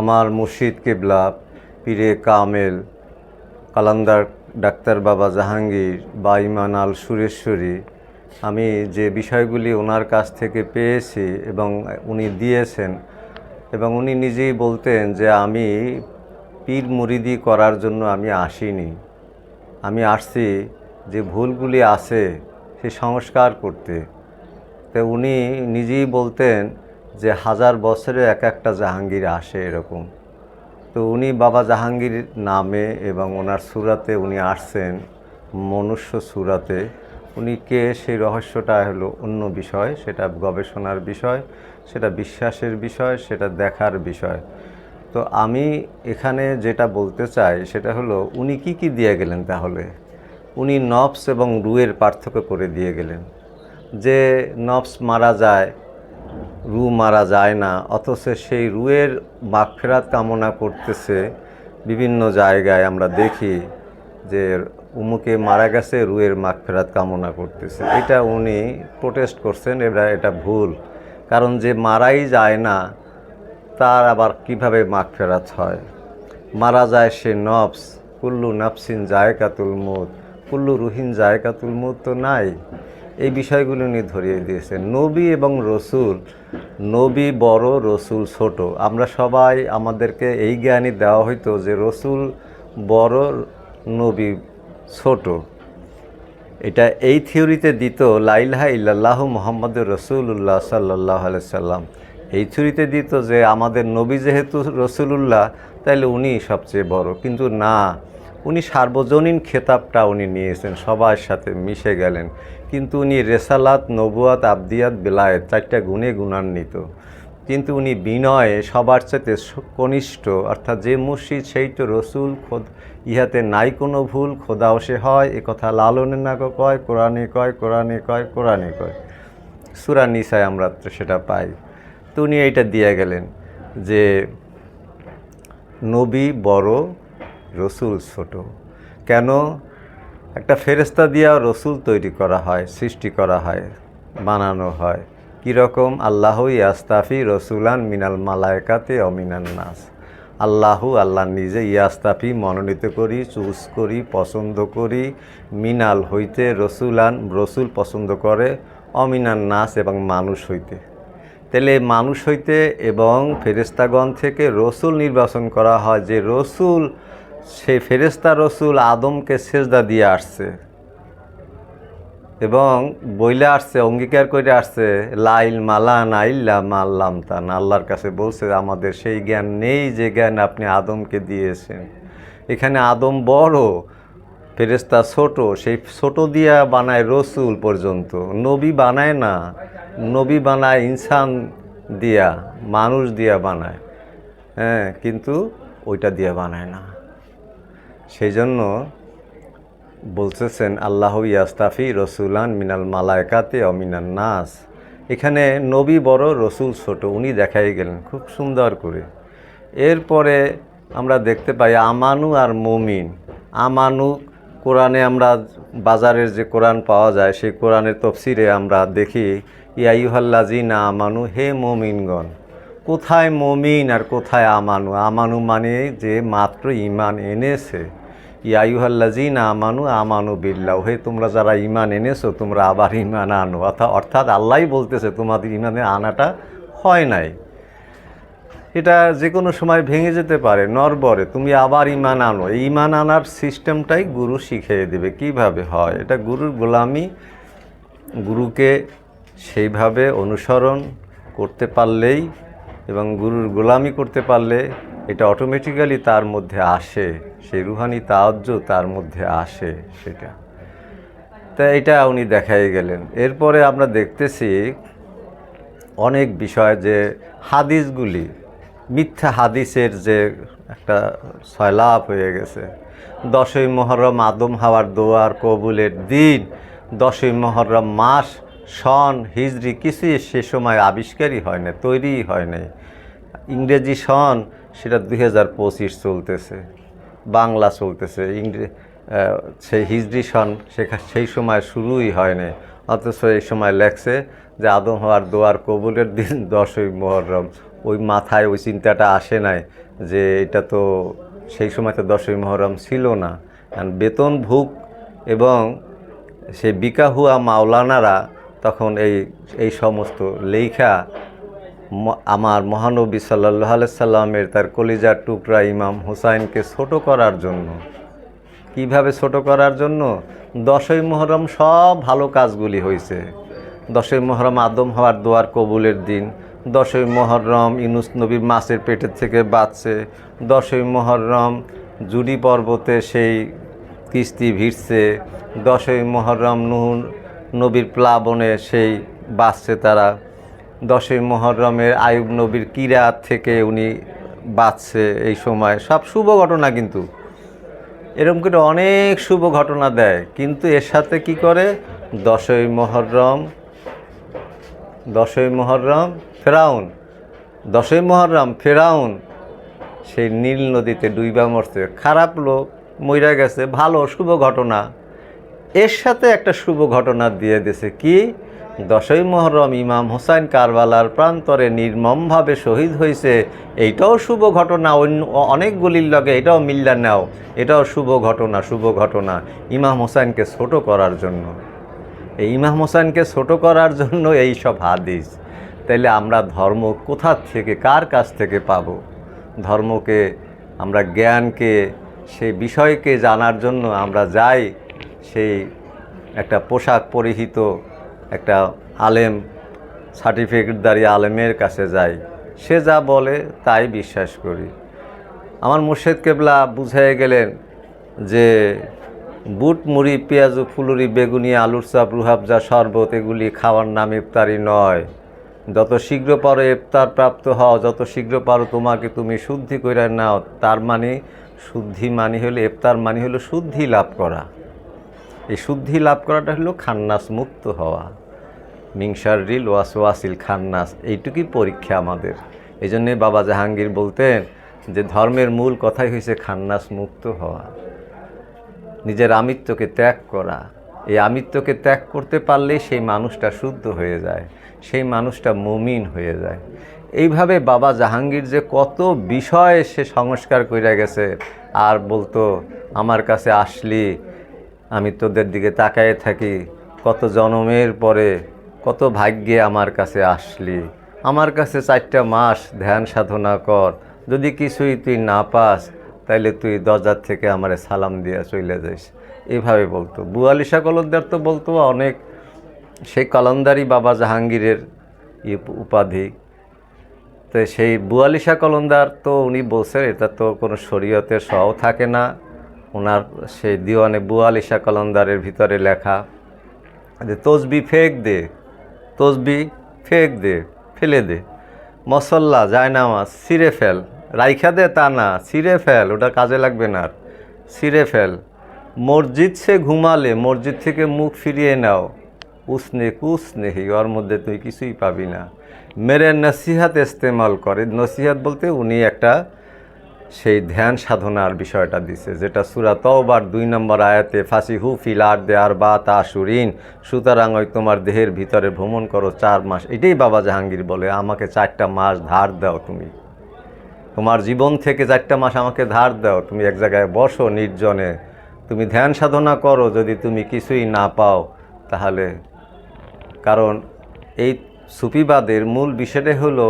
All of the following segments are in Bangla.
আমার মুর্শিদ কেবলা, পীরে কামেল, কালান্দার ডাক্তার বাবা জাহাঙ্গীর বা ইমান আল সুরেশ্বরী। আমি যে বিষয়গুলি ওনার কাছ থেকে পেয়েছি এবং উনি দিয়েছেন এবং উনি নিজেই বলতেন যে আমি পীর মুরিদি করার জন্য আমি আসিনি। আমি আসছি যে ভুলগুলি আছে সে সংস্কার করতে। তো উনি নিজেই বলতেন যে হাজার বছরে এক একটা জাহাঙ্গীর আসে এরকম। তো উনি বাবা জাহাঙ্গীর নামে এবং ওনার সুরাতে উনি আসছেন, মনুষ্য সুরাতে। উনি কে, সেই রহস্যটা হলো অন্য বিষয়, সেটা গবেষণার বিষয়, সেটা বিশ্বাসের বিষয়, সেটা দেখার বিষয়। তো আমি এখানে যেটা বলতে চাই, সেটা হলো উনি কি কি দিয়ে গেলেন তাহলে? উনি নবস এবং রুয়ের পার্থক্য করে দিয়ে গেলেন। যে নবস মারা যায় রু মারা যায় না, অথচ সেই রুয়ের মাগফেরাত কামনা করতেছে বিভিন্ন জায়গায় আমরা দেখি যে উমুকে মারা গেছে, রুয়ের মাগফেরাত কামনা করতেছে। এটা উনি প্রোটেস্ট করছেন এবার এটা ভুল। কারণ যে মারাই যায় না, তার আবার কীভাবে মাগফেরাত হয়? মারা যায় সে নফস, কুল্লু নফসিন জায়কাতুল মুদ কুল্লু রুহিন জায়কাতুল মুদ তো নাই। এই বিষয়গুলো নিয়ে ধরিয়ে দিয়েছেন। নবী এবং রসুল, নবী বড়, রসুল ছোট। আমরা সবাই আমাদেরকে এই জ্ঞানই দেওয়া হইতো যে রসুল বড়, নবী ছোট। এটা এই থিওরিতে দিত লাইলাহা ইল্লাল্লাহ মোহাম্মদ রসুল্লাহ সাল্লাহ সাল্লাম। এই থিওরিতে দিত যে আমাদের নবী যেহেতু রসুলুল্লাহ, তাইলে উনি সবচেয়ে বড়। কিন্তু না উনি সার্বজনীন খেতাবটা উনি নিয়েছেন, সবার সাথে মিশে গেলেন। কিন্তু উনি রেসালাত, নবুয়াত, আবদিয়াত, বেলায়েত চারটা গুণে গুণান্বিত। কিন্তু উনি বিনয়ে, সবার সাথে কনিষ্ঠ, অর্থাৎ যে মুর্শিদ সেই তো রসুল, খোদ ইহাতে নাই কোনো ভুল, খোদাও সে হয়, এ কথা লালনের না কয় কোরআনে কয় কোরআনে কয় কোরআনে কয়। সুরা নিসায় আমরা তো সেটা পাই। তো উনি এইটা দিয়ে গেলেন যে, নবী বড় রসুল ছোট। কেন? একটা ফেরেস্তা দিয়া রসুল তৈরি করা হয়, সৃষ্টি করা হয়, বানানো হয়। কীরকম আল্লাহ ইয়াস্তাফি রসুলান মিনাল মালায়কাতে অমিনান নাস। আল্লাহু আল্লাহ নিজে ইয়াস্তাফি, মনোনীত করি, চুজ করি, পছন্দ করি, মিনাল হইতে রসুলান রসুল পছন্দ করে অমিনান নাস এবং মানুষ হইতে। তাহলে মানুষ হইতে এবং ফেরেস্তাগণ থেকে রসুল নির্বাচন করা হয়। যে রসুল সেই ফেরেস্তা রসুল আদমকে সেজদা দিয়ে আসছে এবং বইলে আসছে, অঙ্গীকার করে আসছে লাইল মালা নাইল্লা মাল্লাম তান আল্লাহর কাছে বলছে, আমাদের সেই জ্ঞান নেই যে জ্ঞান আপনি আদমকে দিয়েছেন। এখানে আদম বড় ফেরেস্তা ছোট, সেই ছোট দিয়া বানায় রসুল পর্যন্ত। নবী বানায় না, নবী বানায় ইনসান দিয়া, মানুষ দিয়া বানায়। হ্যাঁ কিন্তু ওইটা দিয়া বানায় না। সেই জন্য বলতেছেন, আল্লাহ ইয়াস্তাফি রসুলান মিনাল মালায়কাতে অমিনাল নাস। এখানে নবী বড়, রসুল ছোট, উনি দেখাই গেলেন, খুব সুন্দর করে। এরপরে আমরা দেখতে পাই, আমানু আর মমিন। আমানু, কোরআনে আমরা বাজারের যে কোরআন পাওয়া যায়, সেই কোরআনের তফসিরে আমরা দেখি ইয়াইহাল্লাজি না আমানু, হে মমিনগণ কোথায় মমিন আর কোথায় আমানু? আমানু মানে যে মাত্র ইমান এনেছে। ইয়াইহাল্লাজি না আমানু আমানু বিল্লাহ। হে, তোমরা যারা ইমান এনেছো, তোমরা আবার ইমান আনো। অর্থাৎ অর্থাৎ আল্লাহই বলতেছে, তোমাদের ইমানে আনাটা হয় নাই। এটা যে কোনো সময় ভেঙে যেতে পারে, নরবরে। তুমি আবার ইমান আনো। এই ইমান আনার সিস্টেমটাই গুরু শিখিয়ে দেবে। কীভাবে হয়? এটা গুরুর গোলামি। গুরুকে সেইভাবে অনুসরণ করতে পারলেই এবং গুরুর গোলামি করতে পারলে এটা অটোমেটিক্যালি তার মধ্যে আসে, সেই রুহানি তাজ্য তার মধ্যে আসে সেটা। তা এটা উনি দেখাই গেলেন। এরপরে আমরা দেখতেছি অনেক বিষয় যে হাদিসগুলি, মিথ্যা হাদিসের যে একটা সয়লাভ হয়ে গেছে। দশই মহরম আদম হাওয়ার দোয়ার কবুলের দিন, দশই মহরম মাস সন হিজড়ি কিছুই সে সময় আবিষ্কারই হয় না তৈরিই হয় নাই ইংরেজি সন সেটা দুই হাজার পঁচিশ চলতেছে, বাংলা চলতেছে, ইংরে সেই হিজড়ি সন সেখা, সেই সময় শুরুই হয়নি। অথচ এই সময় লেখছে যে আদম হওয়ার দোয়ার কবুলের দিন দশই মহরম। ওই মাথায় ওই চিন্তাটা আসে নাই যে এটা তো সেই সময় তো দশই মহরম ছিল না। কারণ বেতন ভুক এবং সে বিকাহুয়া মাওলানারা তখন এই এই সমস্ত লেখা আমার মহানবী সাল্লাহ সাল্লামের তার কলিজার টুকরা ইমাম হুসাইনকে ছোট করার জন্য। কীভাবে ছোট করার জন্য? দশই মহরম সব ভালো কাজগুলি হয়েছে দশই মহরম আদম হওয়ার দোয়ার কবুলের দিন। দশই মহরম ইনুস নবী মাছের পেটের থেকে বাঁচছে। দশই মহরম জুডি পর্বতে সেই কিস্তি ভিড়ছে। দশই মহরম নুহ নবীর প্লাবনে সেই বাঁচছে তারা। দশই মহরমের আয়ুব নবীর কিরাত থেকে উনি বাঁচছে এই সময়। সব শুভ ঘটনা কিন্তু। এরকম করে অনেক শুভ ঘটনা দেয়। কিন্তু এর সাথে কি করে? দশই মহরম দশই মহরম, ফেরাউন দশই মহরম, ফেরাউন। সেই নীল নদীতে ডুইবা মরছে। খারাপ লোক, মইরা গেছে। ভালো, শুভ ঘটনা। এর সাথে একটা শুভ ঘটনা দিয়ে দিয়েছে কি? দশই মহরম ইমাম হোসাইন কারবালার প্রান্তরে নির্মমভাবে শহীদ হয়েছে এইটাও শুভ ঘটনা, অন্য অনেকগুলির লগে এটাও মিল্লা নাও। এটাও শুভ ঘটনা শুভ ঘটনা ইমাম হোসাইনকে ছোট করার জন্য। এই ইমাম হোসেনকে ছোট করার জন্য এই সব হাদিস। তাইলে আমরা ধর্ম কোথা থেকে, কার কাছ থেকে পাব? ধর্মকে, আমরা জ্ঞানকে, সেই বিষয়কে জানার জন্য আমরা যাই সেই একটা পোশাক পরিহিত একটা আলেম সার্টিফিকেটদারি আলেমের কাছে যাই, সে যা বলে তাই বিশ্বাস করি। আমার মুর্শেদ কেবলা বুঝাই গেলেন যে বুট, মুড়ি, পেঁয়াজু, ফুলুরি, বেগুনি, আলুর চাপ রুহাবজা শরবত, এগুলি খাওয়ার নাম ইফতারি নয়। যত শীঘ্র পারো ইফতার প্রাপ্ত হও, যত শীঘ্র পারো তোমাকে তুমি শুদ্ধি করে নাও, তার মানে শুদ্ধি মানে হলো, ইফতার মানে হলো শুদ্ধি লাভ করা। এই শুদ্ধি লাভ করাটা হলো খান্নাস মুক্ত হওয়া। মিংসার রিল ওয়াস ওয়াসিল খান্নাস, এইটুকুই পরীক্ষা আমাদের। এই জন্যে বাবা জাহাঙ্গীর বলতেন যে ধর্মের মূল কথাই হয়েছে খান্নাস মুক্ত হওয়া। নিজের আমিত্বকে ত্যাগ করা। এই আমিত্বকে ত্যাগ করতে পারলে সেই মানুষটা শুদ্ধ হয়ে যায়, সেই মানুষটা মুমিন হয়ে যায়। এইভাবে বাবা জাহাঙ্গীর যে কত বিষয়ে সে সংস্কার করে গেছে, আর বলতো, আমার কাছে আসলি আমি তোদের দিকে তাকায়ে থাকি। কত জনমের পরে কত ভাগ্যে আমার কাছে আসলি। আমার কাছে চারটা মাস ধ্যান সাধনা কর। যদি কিছুই তুই না পাস, তাইলে তুই দরজার থেকে আমারে সালাম দিয়া চলে যাইস। এভাবে বলতো। বুয়ালিশা কলন্দার তো বলতো অনেক। সেই কলন্দারি বাবা জাহাঙ্গীরের উপাধি। তো সেই বুয়ালিশা কলন্দার তো উনি বলছেন, এটা তো কোনো শরীয়তের সহ থাকে না। ওনার সেই দিওয়ানে বুয়ালিশা কলন্দারের ভিতরে লেখা যে, তসবি ফেক দে, তসবি ফেক দে, ফেলে দে, মসল্লা, জায়নামাজ, ছিঁড়ে ফেল, রাইখা দে তা না ছিঁড়ে ফেল, ওটা কাজে লাগবে না আর, ছিঁড়ে ফেল, মসজিদ সে ঘুমালে, মসজিদ থেকে মুখ ফিরিয়ে নাও, উসনে কুসনেহি ওর মধ্যে তুই কিছুই পাবি না। মেরে নসিহাত ইস্তেমাল করে, নসিহাত বলতে উনি একটা সেই ধ্যান সাধনার বিষয়টা দিছে, যেটা সুরা তওবার দুই নম্বর আয়াতে ফাঁসি হু ফিল আর দে আর বা তা সুরিন সুতরাং ওই তোমার দেহের ভিতরে ভ্রমণ করো চার মাস। এটাই বাবা জাহাঙ্গীর বলে, আমাকে চারটা মাস ধার দাও তুমি। তোমার জীবন থেকে চারটা মাস আমাকে ধার দাও। তুমি এক জায়গায় বসো নির্জনে। তুমি ধ্যান সাধনা করো যদি তুমি কিছুই না পাও তাহলে। কারণ এই সুফিবাদের মূল বিষয়টাই হলো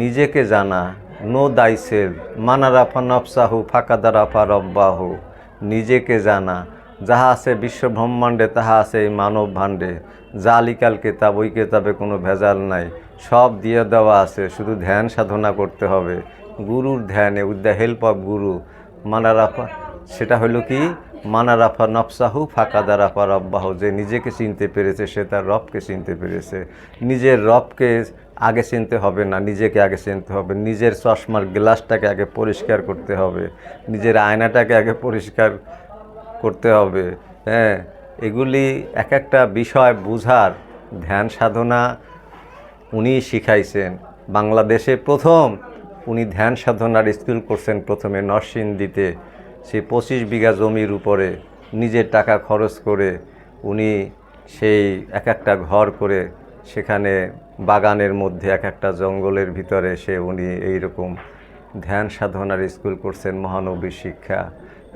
নিজেকে জানা নো দাইসেল মানারাফা নফসাহু ফাঁকাদারাফা রব্বাহু, নিজেকে জানা, যাহা আছে বিশ্ব ব্রহ্মাণ্ডে, তাহা আছে এই মানব ভাণ্ডে জালিকাল কেতাব, ওই কেতাবে কোনো ভেজাল নাই, সব দিয়ে দেওয়া আছে, শুধু ধ্যান সাধনা করতে হবে, গুরুর ধ্যানে, উইথ দ্য হেল্প অফ গুরু, মানারাফা, সেটা হলো কি? মানারাফা নফসাহু ফাঁকাদারাফা রব্বাহ, যে নিজেকে চিনতে পেরেছে, সে তার রবকে চিনতে পেরেছে, নিজের রবকে আগে চিনতে হবে না, নিজেকে আগে চিনতে হবে, নিজের চশমার গ্লাসটাকে আগে পরিষ্কার করতে হবে, নিজের আয়নাটাকে আগে পরিষ্কার করতে হবে হ্যাঁ? এগুলি এক একটা বিষয় বুঝার ধ্যান সাধনা উনি শিখাইছেন। বাংলাদেশে প্রথম উনি ধ্যান সাধনার স্কুল করছেন প্রথমে নরসিংদীতে। সে পঁচিশ বিঘা জমির উপরে নিজের টাকা খরচ করে উনি সেই এক একটা ঘর করে সেখানে বাগানের মধ্যে এক একটা জঙ্গলের ভিতরে সে উনি এইরকম ধ্যান সাধনার স্কুল করছেন মহানবী শিক্ষা।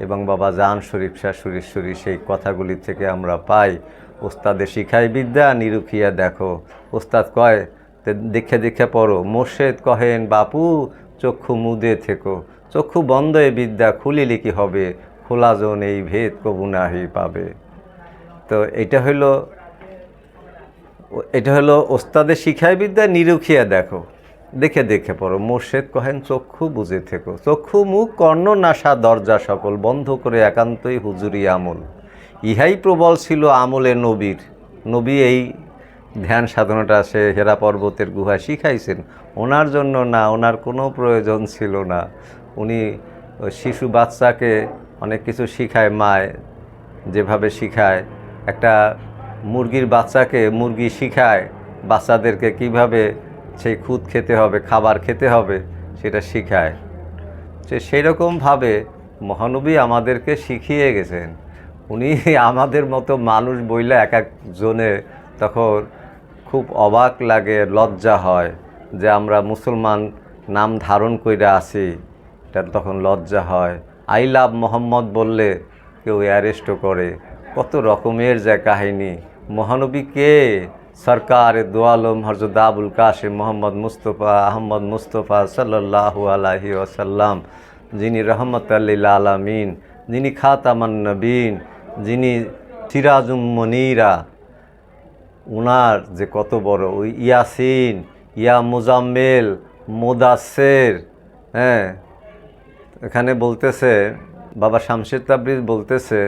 এবং বাবা জান শরীফ শাহ সুরেশ্বরী সেই কথাগুলি থেকে আমরা পাই, ওস্তাদে শিখাই বিদ্যা, নিরুখিয়া দেখো। ওস্তাদ কয় দেখে দেখে পড়ো। মোর্শেদ কহেন, বাপু, চক্ষু মুদে থেকো। চক্ষু বন্ধ এ বিদ্যা, খুলিলে কি হবে? খোলা জন এই ভেদ কবু নাহি পাবে। তো এটা হলো এটা হলো ওস্তাদের শিখায় বিদ্যা নিরুখিয়া দেখো। দেখে দেখে পড়ো। মোর্শেদ কহেন, চক্ষু বুঝে থেকো। চক্ষু, মুখ, কর্ণ, নাসা, দরজা সকল বন্ধ করে একান্তই হুজুরি আমল। ইহাই প্রবল ছিল আমলে নবীর। নবী এই ধ্যান সাধনাটা সে হেরা পর্বতের গুহা শিখাইছেন। ওনার জন্য না, ওনার কোনো প্রয়োজন ছিল না। উনি শিশু বাচ্চাকে অনেক কিছু শিখায়, মায় যেভাবে শিখায়। একটা মুরগির বাচ্চাকে মুরগি শিখায়, বাচ্চাদেরকে কীভাবে সেই খুদ খেতে হবে, খাবার খেতে হবে সেটা শিখায়। সে সেইরকমভাবে মহানবী আমাদেরকে শিখিয়ে গেছেন। উনি আমাদের মতো মানুষ বইলে এক একজনে তখন খুব অবাক লাগে, লজ্জা হয় যে আমরা মুসলমান নাম ধারণ কইরা আসি, এটা তখন লজ্জা হয়। আই লাভ মোহাম্মদ বললে কেউ অ্যারেস্টও করে। কত রকমের যে কাহিনী। মহানবী কে? সরকার দোয়ালম হরজত আবুল কাশিম মোহাম্মদ মুস্তফা আহমদ মুস্তফা সাল্লাহ আলাহি ওসাল্লাম যিনি রহমত আল্লিল আলামিন, যিনি খাতামান নবীন, যিনি সিরাজুম মনিরা। উনার যে কত বড় ওই ইয়াসিন, ইয়া মুজাম্মেল মোদাসের হ্যাঁ। এখানে বলতেছে, বাবা শামশেদ তাবরিজ বলতেছে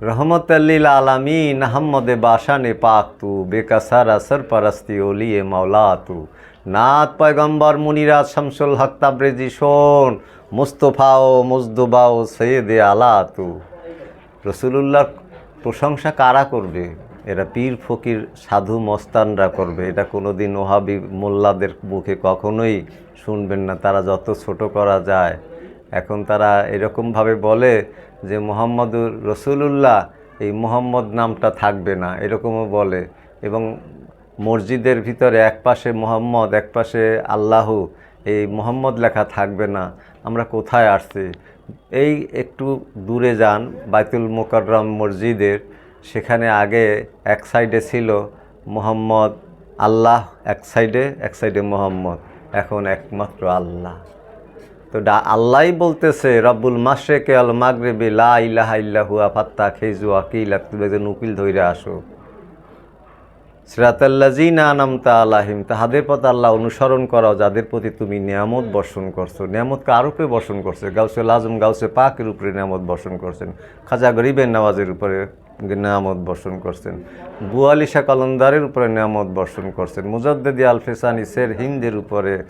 রহমত আল্লিল আলামিন আহম্মদে বাসানে পাক তু বেকাসারা সরপরস্তি ওলিয়ে মাওলা তু নাথ পয়গম্বর মুনিরাজ শামসুল হক তাবরেজি শোন মুস্তফাও মুজদুবাও সৈয়দে আলা তু রসুলুল্লাহর প্রশংসা কারা করবে? এরা পীর, ফকির, সাধু, মস্তানরা করবে। এটা কোনোদিন ওহাবি মোল্লাদের মুখে কখনোই শুনবেন না। তারা যত ছোট করা যায়। এখন তারা এরকমভাবে বলে যে মোহাম্মদুর রসুলুল্লাহ, এই মোহাম্মদ নামটা থাকবে না, এরকমও বলে। এবং মসজিদের ভিতরে এক পাশে মোহাম্মদ, এক পাশে আল্লাহ, এই মোহাম্মদ লেখা থাকবে না। আমরা কোথায় আসছি? এই একটু দূরে যান, বাইতুল মোকাররম মসজিদের। সেখানে আগে এক সাইডে ছিল মোহাম্মদ আল্লাহ, এক সাইডে এক সাইডে মোহাম্মদ। এখন একমাত্র আল্লাহ। তো ডা আল্লাহই বলতেছে, রব্বুল মাসরেকে আল মাগরেবে, লা ইলাহা ফাত্তা খেজু আকিল একজন উকিল ধইরে আসো। সিরাতাল্লাজিনা আনামতা আলাহিম তাহাদের পথ আল্লাহ অনুসরণ করাও, যাদের প্রতি তুমি নিয়ামত বর্ষণ করছ। নিয়ামত কার উপরে বর্ষণ করছে? গাউসে লাজম গাউসে পাকের উপরে নিয়ামত বর্ষণ করছেন। খাজা গরিবের নামাজের উপরে নিয়ামত বর্ষণ করছেন। বুয়ালিশা কলন্দারের উপরে নিয়ামত বর্ষণ করছেন। মুজদ্দেদি আলফেসানি সের হিন্দের উপরে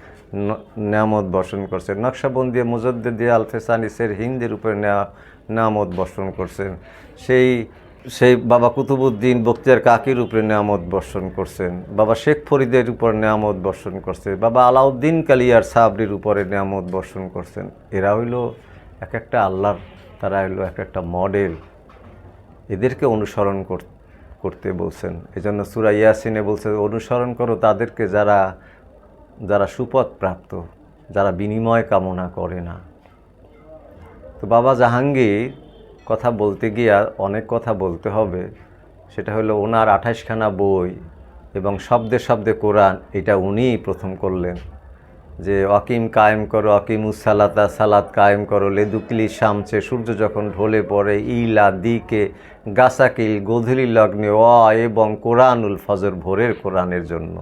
নিয়ামত বর্ষণ করছেন। নকশাবন্দি মুজদ্দেদি আলফেসানি সের হিন্দের উপরে নেয়া- নিয়ামত বর্ষণ করছেন। সেই সেই বাবা কুতুবুদ্দিন বক্তিয়ার কাকির উপরে নিয়ামত বর্ষণ করছেন। বাবা শেখ ফরিদের উপর নিয়ামত বর্ষণ করছে বাবা আলাউদ্দিন কালিয়ার সাবরির উপরে নিয়ামত বর্ষণ করছেন। এরা হইল এক একটা আল্লাহর, তারা হইল এক একটা মডেল এদেরকে অনুসরণ কর- করতে বলছেন। এই জন্য সুরা ইয়াসিনে বলছে, অনুসরণ করো তাদেরকে যারা যারা সুপথ প্রাপ্ত, যারা বিনিময় কামনা করে না। তো বাবা জাহাঙ্গীর কথা বলতে গিয়ে অনেক কথা বলতে হবে। সেটা হলো ওনার আঠাশখানা বই এবং শব্দে শব্দে কোরআন, এটা উনিই প্রথম করলেন। যে অকিম কায়েম করো, অকিমুস সালাতা, সালাত কায়েম করো, লেদুকিলি শামছে সূর্য যখন ঢলে পড়ে, ইলা দিকে গাসাকিল গোধূলি লগ্নে অ এবং কোরআনুল ফজর ভোরের কোরআনের জন্য।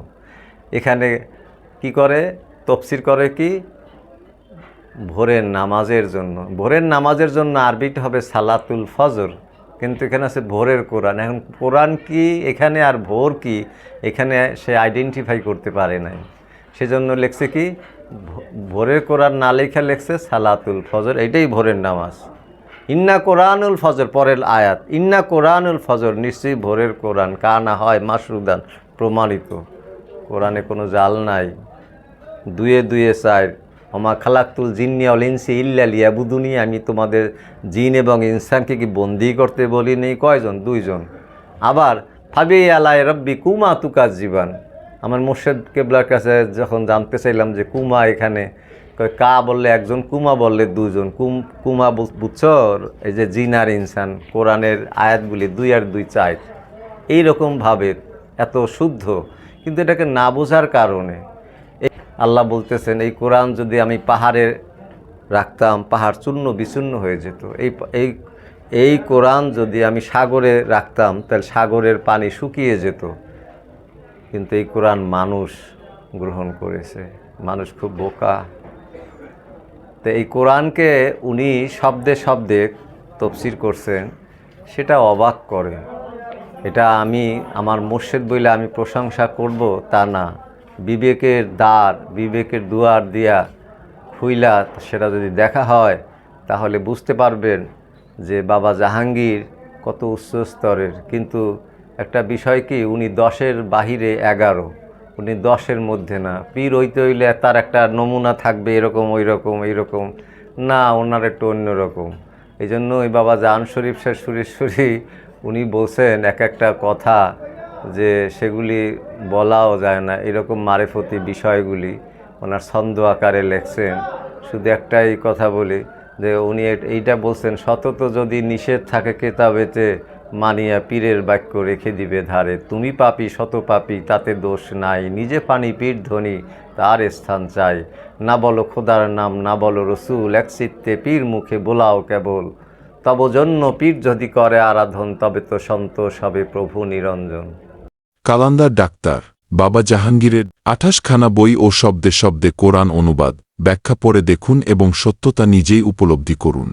এখানে কি করে? তফসির করে কি? ভোরের নামাজের জন্য। ভোরের নামাজের জন্য আরবিটা হবে সালাতুল ফজর, কিন্তু এখানে আছে ভোরের কোরআন। এখন কোরআন কি, এখানে আর ভোর কি, এখানে সে আইডেন্টিফাই করতে পারে নাই। সেজন্য লেখছে কি? ভোরের কোরআন না লেখা লেখছে সালাতুল ফজর, এটাই ভোরের নামাজ। ইন্না কোরআনুল ফজর, পরের আয়াত, ইন্না কোরআনুল ফজর, নিশ্চয়ই ভোরের কোরআন, কা না হয় মাসরুদান প্রমাণিত। কোরআনে কোনো জাল নাই। দুয়ে দুয়ে চার অমা খালাক্তুল অল ইনসি ইল্লা লিয়াবুদুনি, আমি তোমাদের জিন এবং ইনসানকে কি বন্দি করতে বলি বলিনি কয়জন? দুইজন। আবার, ফাবি আলাই রব্বি কুমা তুকার জীবান আমার মোর্শেদ কেবলার কাছে যখন জানতে চাইলাম যে কুমা এখানে কা বললে একজন, কুমা বললে দুজন কুম, কুমা বুঝ- বুঝছ? এই যে জিনার ইনসান, কোরআনের আয়াতগুলি দুই আর দুই চার এইরকমভাবে এত শুদ্ধ, কিন্তু এটাকে না বোঝার কারণে। আল্লাহ বলতেছেন, এই কোরআন যদি আমি পাহাড়ে রাখতাম, পাহাড় চূর্ণ বিচূর্ণ হয়ে যেত। এই এই এই কোরআন যদি আমি সাগরে রাখতাম, তাহলে সাগরের পানি শুকিয়ে যেত। কিন্তু এই কোরআন মানুষ গ্রহণ করেছে। মানুষ খুব বোকা। তো এই কোরআনকে উনি শব্দে শব্দে তফসির করছেন, সেটা অবাক করে এটা আমি, আমার মোর্শেদ বইলে আমি প্রশংসা করব তা না। বিবেকের দ্বার, বিবেকের দুয়ার দিয়া খুইলা সেটা যদি দেখা হয়, তাহলে বুঝতে পারবেন যে বাবা জাহাঙ্গীর কত উচ্চ স্তরের। কিন্তু একটা বিষয় কি, উনি দশের বাহিরে এগারো। উনি দশের মধ্যে না। পীর হইতে হইলে তার একটা নমুনা থাকবে এরকম ওই রকম এইরকম। না, ওনার একটু অন্যরকম এই জন্য ওই বাবা জাহান শরীফ শেখ সুরেশ্বরী উনি বলছেন এক একটা কথা যে সেগুলি বলাও যায় না। এরকম মারেফতি বিষয়গুলি ওনার ছন্দ আকারে লেখছেন। শুধু একটাই কথা বলি যে উনি এইটা বলছেন, সতত যদি নিষেধ থাকে কেতাবেতে মানিয়া পীরের বাক্য রেখে দিবে ধারে। তুমি পাপি, শত পাপি, তাতে দোষ নাই। নিজে পানি, পীর ধ্বনি তার স্থান চাই। না বলো খোদার নাম, না বলো রসুল। এক চিত্তে পীর মুখে বোলাও কেবল। তব জন্য পীর যদি করে আরাধন, তবে তো সন্তোষ হবে প্রভু নিরঞ্জন। কালান্দার ডাক্তার, বাবা জাহাঙ্গীরের আঠাশখানা বই ও শব্দে শব্দে কোরআন অনুবাদ। ব্যাখ্যা পড়ে দেখুন এবং সত্যতা নিজেই উপলব্ধি করুন।